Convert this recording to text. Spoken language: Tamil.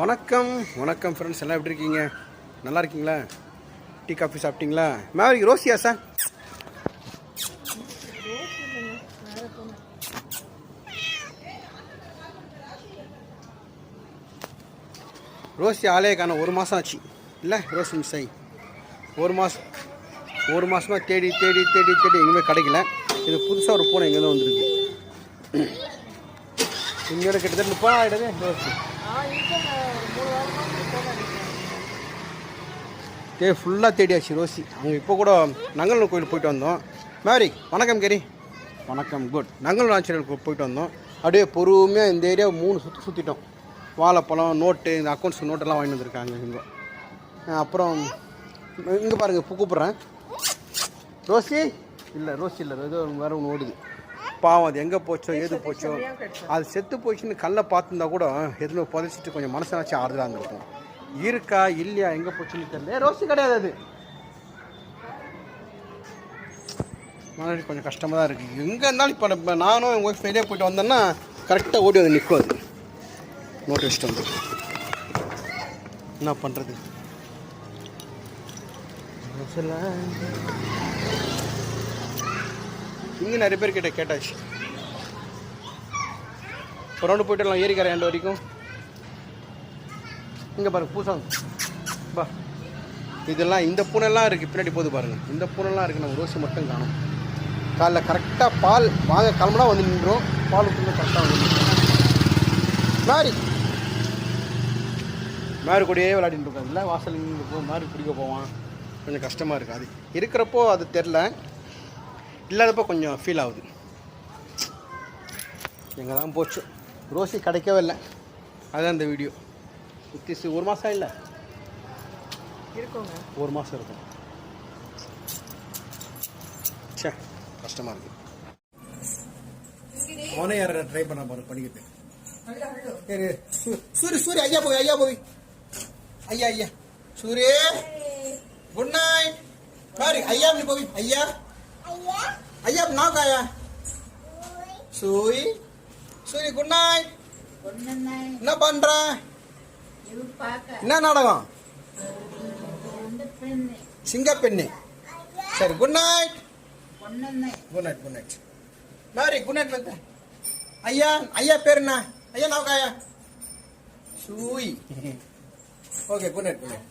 வணக்கம் வணக்கம் ஃப்ரெண்ட்ஸ் எல்லாம் எப்படி இருக்கீங்க? நல்லா இருக்கீங்களா? டீ காஃபி சாப்பிட்டீங்களா? மேவரிக் ரோசியா சார். ரோசி ஆலயே காண ஒரு மாதம் ஆச்சு. இல்லை ரோசி மிஸ் ஆகி ஒரு மாதம் ஒரு மாதமாக தேடி தேடி தேடி தேடி எங்கேயுமே கிடைக்கல. இது புதுசாக ஒரு பூனை எங்கேருந்து வந்திருக்கு இங்கே கிட்டத்தட்ட முப்பது ரோசி தே ஃபுல்லாக தேடியாச்சு ரோசி. அங்கே இப்போ கூட நங்கல் கோயில் போயிட்டு வந்தோம். மேரி வணக்கம் கேரி வணக்கம் குட் நங்கல் நாச்சுரல் போயிட்டு வந்தோம். அப்படியே பொறுமையாக இந்த ஏரியா மூணு சுற்றி சுற்றிட்டோம் வாழைப்பழம் நோட்டு இந்த அக்கௌண்ட்ஸ் நோட்டெல்லாம் வாங்கிட்டு வந்திருக்காங்க இங்கே அப்புறம் இங்கே பாருங்கள் இப்போ கூப்பிட்றேன். ரோசி? இல்லை ரோசி இல்லை. ஏதோ வேறு ஒன்று ஓடுது. பாவம் அது எங்கே போச்சோ ஏது போச்சோ அது செத்து போச்சுன்னு கல்லை பார்த்துருந்தா கூட எதுவுமே புதைச்சிட்டு கொஞ்சம் மனசாச்சும் ஆறுதலாக இருந்திருக்கும். இருக்கா இல்லையா எங்கே போச்சுன்னு தெரியல. ரோசி கிடையாது அது. மனசு கொஞ்சம் கஷ்டமாக தான் இருக்குது எங்கே இருந்தாலும் இப்போ நம்ம நானும் எங்கள் ஒய்ஃப் வெளியே போயிட்டு வந்தேன்னா கரெக்டாக ஓடி வந்து நிற்கும் அது. நோட்டு வச்சுட்டு வந்து. என்ன பண்ணுறது இங்கே நிறைய பேர் கிட்ட கேட்டாச்சு. ஒரு ரவுண்டு போயிட்டு வரலாம் ஏரிக்கரை ரெண்டு வரைக்கும். இங்கே பாருங்க பூசாங்க பா. இதெல்லாம் இந்த பூனெல்லாம் இருக்குது பின்னாடி போகுது பாருங்க. இந்த பூனெல்லாம் இருக்குது நம்ம ரோஸ் மட்டும் காணும். காலைல கரெக்டாக பால் வாங்க கிளம்புனா வந்து நின்றோம். பால் ஊற்றுனா கரெக்டாக வந்து மாறி மாறு கூடயே விளையாடிட்டு இருக்காதுல்ல வாசல் நின்று பிடிக்க போவான். கொஞ்சம் கஷ்டமாக இருக்குது அது. இருக்கிறப்போ அது தெரில இல்லாதப்போ கொஞ்சம் ஃபீல் ஆகுது. எங்கே தான் போச்சு. ரோசி கிடைக்கவே இல்லை. அதுதான் இந்த வீடியோ வித்திஸ் ஒரு மாதம் இல்லை? இருக்கோங்க. ஒரு மாதம் இருக்கும். சே கஷ்டமாக இருக்கு. அவனே யார ட்ரை பண்ண பாரு படிக்கிட்டு சரி சூரி சூரி ஐயா போய் ஐயா போய். ஐயா ஐயா. சூரி. குட் நைட் சாரி ஐயா போய். ஐயா. ஐயா நான் காயா? சூய் சூரி குட் நைட் என்ன பண்ற? என்ன நாடகம்? சிங்க பெண்ணு சரி good night good night good night Mary good night வந்து ஐயா ஐயா பேர் என்ன? ஐயா நோக்காயா Sui okay good night good night